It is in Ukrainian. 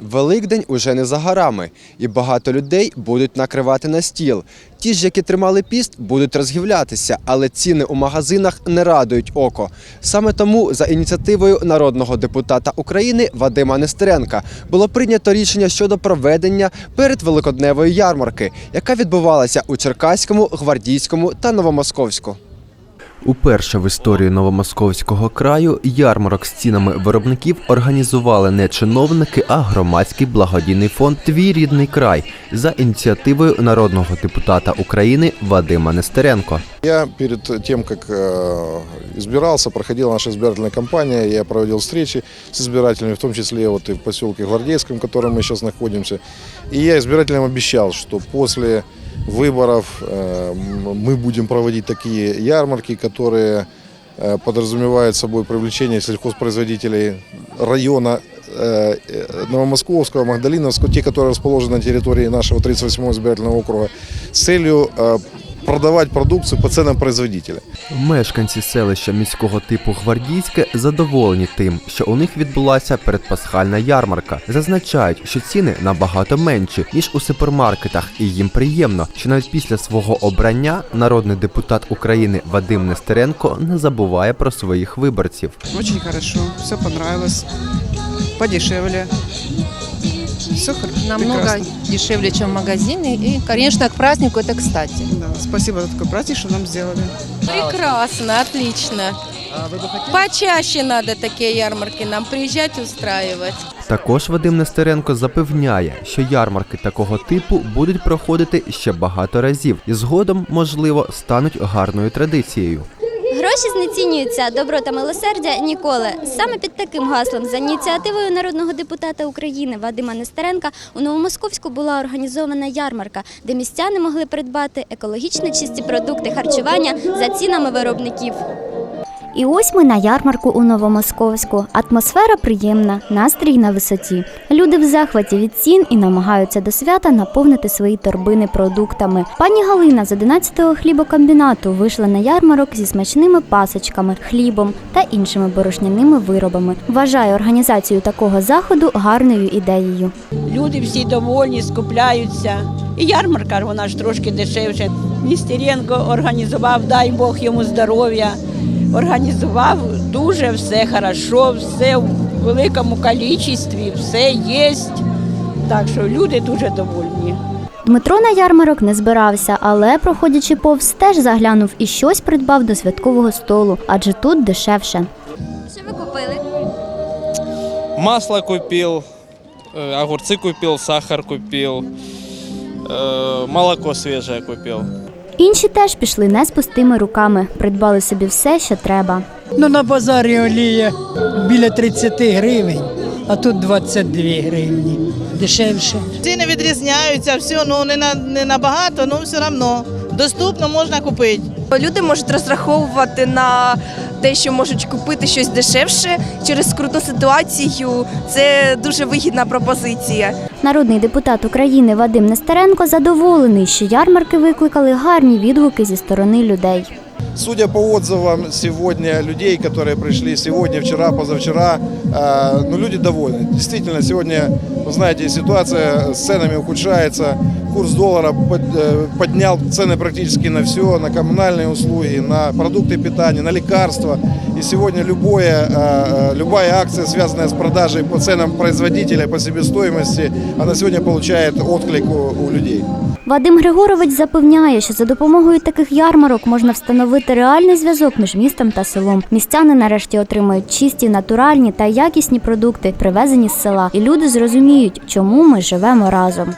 Великдень уже не за горами, і багато людей будуть накривати на стіл. Ті ж, які тримали піст, будуть розгівлятися, але ціни у магазинах не радують око. Саме тому, за ініціативою народного депутата України Вадима Нестеренка, було прийнято рішення щодо проведення передвеликодневої ярмарки, яка відбувалася у Черкаському, Гвардійському та Новомосковську. Уперше в історії Новомосковського краю ярмарок з цінами виробників організували не чиновники, а громадський благодійний фонд Твій рідний край за ініціативою народного депутата України Вадима Нестеренко. Я перед тем, как э, избирался, проходила наша избирательная кампания, я проводил встречи с избирателями, в том числе вот и в поселке Гвардейском, в котором мы сейчас находимся. И я избирателям обещал, что после выборов э, м- мы будем проводить такие ярмарки, которые э, подразумевают собой привлечение сельхозпроизводителей района э, э, Новомосковского, Магдалиновского, те, которые расположены на территории нашего 38-го избирательного округа, с целью продавать продукцию по ценам производителя. Мешканці селища міського типу Гвардійське задоволені тим, що у них відбулася передпасхальна ярмарка. Зазначають, що ціни набагато менші ніж у супермаркетах, і їм приємно, що навіть після свого обрання народний депутат України Вадим Нестеренко не забуває про своїх виборців. Очень хорошо, все понравилось. Подешевле. Все хорошо. намного прекрасно. дешевле, чем в магазине. И, конечно, к празднику это кстати. Да, спасибо за такой праздник, что нам сделали. Прекрасно, отлично. Почаще надо такие ярмарки нам приезжать устраивать. Також Вадим Нестеренко запевняє, що ярмарки такого типу будуть проходити ще багато разів і згодом, можливо, стануть гарною традицією. Гроші знецінюються, добро та милосердя ніколи. Саме під таким гаслом за ініціативою народного депутата України Вадима Нестеренка у Новомосковську була організована ярмарка, де містяни могли придбати екологічно чисті продукти харчування за цінами виробників. І ось ми на ярмарку у Новомосковську. Атмосфера приємна, настрій на висоті. Люди в захваті від цін і намагаються до свята наповнити свої торбини продуктами. Пані Галина з 11-го хлібокомбінату вийшла на ярмарок зі смачними пасочками, хлібом та іншими борошняними виробами. Вважає організацію такого заходу гарною ідеєю. Люди всі довольні, скупляються. І ярмарка вона ж трошки дешевше. Ністеренко організував, дай Бог йому здоров'я Організував дуже все хорошо, все в великому кількості, все є. Так що люди дуже довольні. Дмитро на ярмарок не збирався, але, проходячи повз, теж заглянув і щось придбав до святкового столу, адже тут дешевше. Що ви купили? Масло купил, э, огурцы купил, сахар купил, э, молоко свежее купил. Інші теж пішли не з пустими руками, придбали собі все, що треба. Ну на базарі олія біля 30 гривень, а тут 22 гривні. Дешевше. Ціни відрізняються, все ну не на не набагато, ну все одно доступно можна купити. Люди можуть розраховувати на те, що можуть купити щось дешевше через скрутну ситуацію. Це дуже вигідна пропозиція. Народний депутат України Вадим Нестеренко задоволений, що ярмарки викликали гарні відгуки зі сторони людей. Судя по отзывам сегодня людей, которые пришли сегодня, вчера, позавчера, э, ну, люди довольны. Действительно, сегодня, вы знаете, ситуация с ценами ухудшается. Курс доллара под- э, поднял цены практически на все, на коммунальные услуги, на продукты питания, на лекарства. И сегодня любое, э, э, любая акция, связанная с продажей по ценам производителя, по себестоимости, она сегодня получает отклик у, у людей. Вадим Григорович запевняє, що за допомогою таких ярмарок можна встановити реальний зв'язок між містом та селом. Містяни нарешті отримають чисті, натуральні та якісні продукти, привезені з села, і люди зрозуміють, чому ми живемо разом.